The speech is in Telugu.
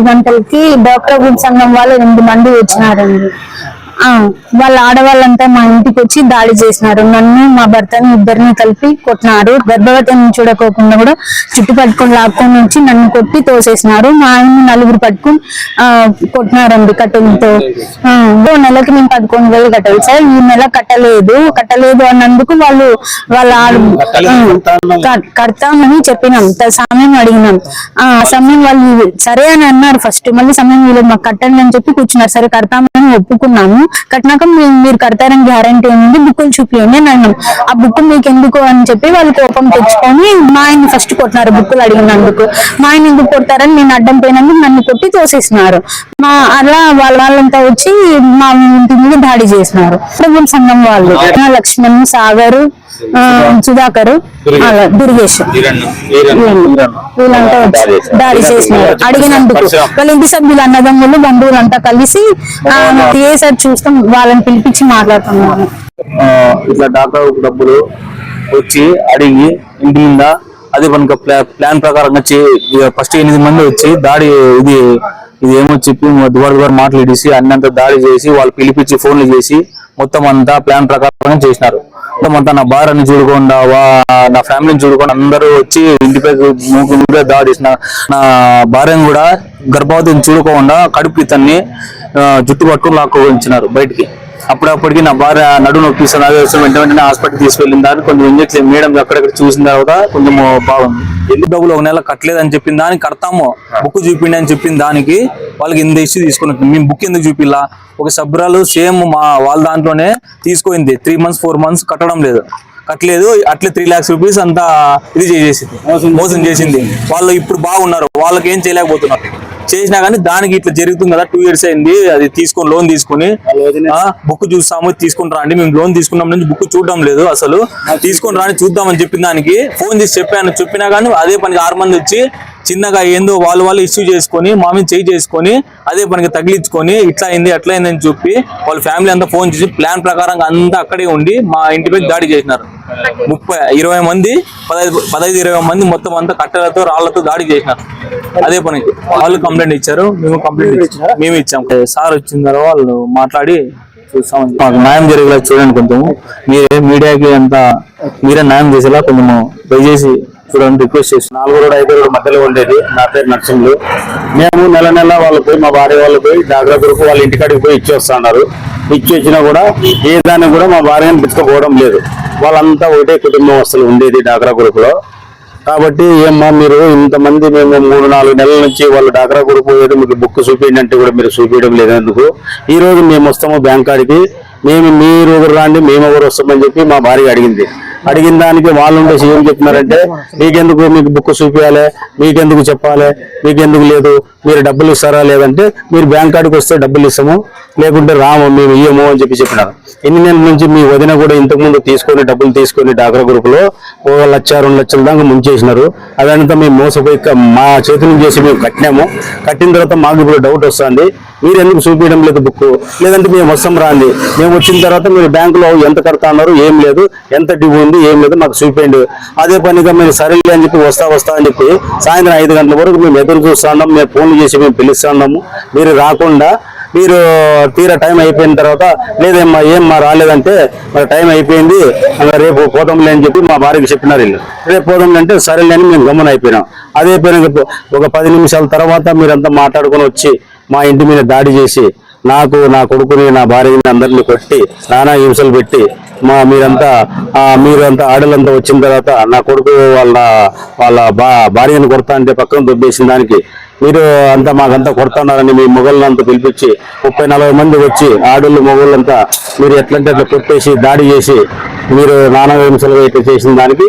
గంటలకి డాక్టర్ సంఘం వాళ్ళు ఎనిమిది మంది వచ్చినారండి. వాళ్ళ ఆడవాళ్ళంతా మా ఇంటికి వచ్చి దాడి చేసినారు. నన్ను మా భర్తని ఇద్దరిని కలిపి కొట్టినారు. గర్భవతిని చూడకోకుండా కూడా చుట్టు పట్టుకొని లాక్కొని వచ్చి నన్ను కొట్టి తోసేసినారు. మా ఆయన నలుగురు పట్టుకొని ఆ కొట్టినారండి కట్టెలతో. ఓ నెలకి మేము పదకొండు వేలు కట్టాలి సార్. ఈ నెల కట్టలేదు. కట్టలేదు అన్నందుకు వాళ్ళు వాళ్ళ ఆడ- కడతామని చెప్పినాం. సమయం అడిగినాం. ఆ సమయం వాళ్ళు సరే అని అన్నారు ఫస్ట్. మళ్ళీ సమయం వీళ్ళు మాకు కట్టండి అని చెప్పి కూర్చున్నారు. సరే కడతామని ఒప్పుకున్నాము. కట్టినాక మీరు కడతారని గ్యారంటీ ఉంది. బుక్కులు చూపించండి అని అన్నాం. ఆ బుక్ మీకు ఎందుకు అని చెప్పి వాళ్ళు కోపం తెచ్చుకొని మా ఆయన ఫస్ట్ కొట్టినారు బుక్కులు అడిగినందుకు. మా ఆయన ఎందుకు కొడతారని నేను అడ్డం పోయినందుకు నన్ను కొట్టి తోసేసినారు. మా అలా వాళ్ళ వాళ్ళంతా వచ్చి మా ఇంటి మీద దాడి చేసినారు. ప్రభుత్వ సంఘం వాళ్ళు. లక్ష్మణ్ సాగరు సుధాకర్ దుర్గేష్. వీళ్ళంతా దాడి చేసినారు. అడిగినందుకు వాళ్ళ ఇంటి సభ్యులు అన్నదమ్ములు బంధువులు అంతా కలిసి ఆ, ఏ సార్ చూస్తాం వాళ్ళని పిలిపించి మాట్లాడుతున్నాము. ఇట్లా డాక్టర్ డబ్బులు వచ్చి అడిగి ఇంటి మీద అదే మనకు ప్లాన్ ప్రకారంగా ఫస్ట్ ఎనిమిది మంది వచ్చి దాడి ఇది ఇది ఏమో చెప్పి దువారు దువారు మాట్లాడేసి అన్నంత దాడి చేసి వాళ్ళు పిలిపించి ఫోన్లు చేసి మొత్తం అంతా ప్లాన్ ప్రకారంగా చేసినారు. మొత్తం అంతా నా భార్యని చూడకుండా వా- నా ఫ్యామిలీని చూడకుండా అందరూ వచ్చి ఇంటిపై మూకు మీద దాడి చేసిన నా భార్యను కూడా గర్భవతిని చూడకుండా కడుపు ఇతన్ని జుట్టు పట్టుకుని లాక్కోవించినారు బయటికి. అప్పుడప్పటికి నా భార్య నడు నొప్పిస్తుంది అదే వచ్చిన వెంట వెంటనే హాస్పిటల్ తీసుకెళ్ళిన దాన్ని కొంచెం ఇంజక్షన్ మేడం అక్కడక్కడ చూసిన తర్వాత కొంచెం బాగుంది. ఎల్లి డబ్బులు ఒక నెల కట్టలేదని చెప్పిన దానికి కడతాము. బుక్ చూపిండి అని చెప్పిన దానికి వాళ్ళకి ఇంత ఇష్యూ తీసుకుని మేము బుక్ ఎందుకు చూపిల్లా ఒక సబ్రాలు సేమ్ మా వాళ్ళ దాంట్లోనే తీసుకుంది త్రీ మంత్స్ ఫోర్ మంత్స్ కట్టడం లేదు. కట్టలేదు. అట్లే త్రీ లాక్స్ రూపీస్ అంతా ఇది చేసేసింది. మోసం చేసింది. వాళ్ళు ఇప్పుడు బాగున్నారు. వాళ్ళకి ఏం చేయలేకపోతున్నారు? చేసినా కానీ దానికి ఇట్లా జరుగుతుంది కదా టూ ఇయర్స్ అయింది అది తీసుకొని లోన్ తీసుకొని. బుక్ చూస్తాము తీసుకుని రండి మేము లోన్ తీసుకున్నాం నుంచి బుక్ చూడడం లేదు అసలు. తీసుకొని రాని చూద్దామని చెప్పిన దానికి. ఫోన్ చేసి చెప్పాను చెప్పినా కానీ అదే పనికి ఆరు మంది వచ్చి చిన్నగా ఏందో వాళ్ళు వాళ్ళు ఇష్యూ చేసుకొని మా మీద చేయి చేసుకొని అదే పనికి తగిలించుకొని ఇట్లా అయింది అట్లా అయింది అని చెప్పి వాళ్ళ ఫ్యామిలీ అంతా ఫోన్ చేసి ప్లాన్ ప్రకారం అంతా అక్కడే ఉండి మా ఇంటిపై దాడి చేసినారు. ముప్పై ఇరవై మంది పదహైదు పదహైదు ఇరవై మంది మొత్తం అంతా కట్టెలతో రాళ్ళతో దాడి చేసినారు. అదే పనికి వాళ్ళు కంప్లైంట్ ఇచ్చారు మేము కంప్లైంట్ ఇచ్చాం మేము ఇచ్చాం. సార్ వచ్చిన తర్వాత వాళ్ళు మాట్లాడి చూస్తామని మాకు న్యాయం జరిగేలా చూడండి కొంచెం. మీరే మీడియాకి అంతా మీరే న్యాయం చేసేలా కొంచెము దయచేసి చూడండి రిక్వెస్ట్ చేసి. నాలుగు రోడ్ ఐదు రోడ్ మధ్యలో ఉండేది. నా పేరు నర్సింగ్లు మేము నెల నెల వాళ్ళు పోయి మా భార్య వాళ్ళు పోయి డాక్టర్ గ్రూప్ వాళ్ళ ఇంటికాడికి పోయి ఇచ్చి వస్తున్నారు ఇచ్చి వచ్చినా కూడా ఏ దాన్ని కూడా మా భార్యను పిచ్చుకోవడం లేదు. వాళ్ళంతా ఒకటే కుటుంబం అసలు ఉండేది డాక్రా గ్రూప్లో కాబట్టి ఏమ్మా మీరు ఇంతమంది మేము మూడు నాలుగు నెలల నుంచి వాళ్ళు డాక్రా గ్రూప్ ఏదో మీకు బుక్ చూపించండి అంటే కూడా మీరు చూపించడం లేదు ఎందుకు ఈ రోజు మేము వస్తాము బ్యాంక్ కాడికి. మేము మీరు ఒకరు రాండి మేము ఒకరు వస్తామని చెప్పి మా భార్య అడిగింది. అడిగిన దానికి వాళ్ళు ఉండేసి ఏం చెప్తున్నారంటే మీకెందుకు మీకు బుక్ చూపించాలి మీకెందుకు చెప్పాలి? మీకెందుకు లేదు? మీరు డబ్బులు ఇస్తారా లేదంటే మీరు బ్యాంక్ కాడికి వస్తే డబ్బులు ఇస్తాము లేకుంటే రాము మేము ఇయ్యము అని చెప్పి చెప్పినారు. ఎన్ని నెలల నుంచి మీ వదిన కూడా ఇంతకుముందు తీసుకొని డబ్బులు తీసుకొని డాక్రా గ్రూప్లో ఓ లక్ష రెండు లక్షల దాకా ముంచేసినారు. అదంతా మేము మోసపోయి మా చేతులు చేసి మేము కట్టినాము. కట్టిన తర్వాత మాకు ఇప్పుడు డౌట్ వస్తుంది మీరు ఎందుకు చూపించడం లేదు బుక్ లేదంటే మేము వస్తాం రాండి మేము వచ్చిన తర్వాత మీరు బ్యాంకులో ఎంత కడతా ఉన్నారు ఏం లేదు. ఎంత డ్యూ ఉంది ఏం లేదు మాకు చూపించండి. అదే పనిగా మేము సరేలే అని చెప్పి వస్తా వస్తా అని చెప్పి సాయంత్రం ఐదు గంటల వరకు మేము ఎదురు చూస్తున్నాం మేము ఫోన్లు చేసి మేము పిలుస్తున్నాము. మీరు రాకుండా మీరు తీరా టైం అయిపోయిన తర్వాత లేదమ్మా మా రాలేదంటే మరి టైం అయిపోయింది రేపు పోదాంలే అని చెప్పి మా భార్యకి చెప్పినారు వీళ్ళు. రేపు పోదాంలే అంటే సరేలే అని మేము గమనం అయిపోయినాం. అదే పైన ఒక పది నిమిషాల తర్వాత మీరంతా మాట్లాడుకొని వచ్చి మా ఇంటి మీద దాడి చేసి నాకు నా కొడుకుని నా భార్యని అందరినీ కొట్టి నానా హింసలు పెట్టి మా మీరంతా మీరంతా ఆడలంతా వచ్చిన తర్వాత నా కొడుకు వాళ్ళ వాళ్ళ బా భార్యను కొడతా అంటే పక్కన దొబ్బేసిన దానికి మీరు అంతా మాకంతా కొడుతున్నారని మీ మొగళ్ళంతా పిలిపించి ముప్పై నలభై మంది వచ్చి ఆడోళ్ళు మొగళ్ళంతా మీరు ఎట్లంటే అట్లా కొట్టేసి దాడి చేసి మీరు నానా హింసలుగా ఇట్లా చేసిన దానికి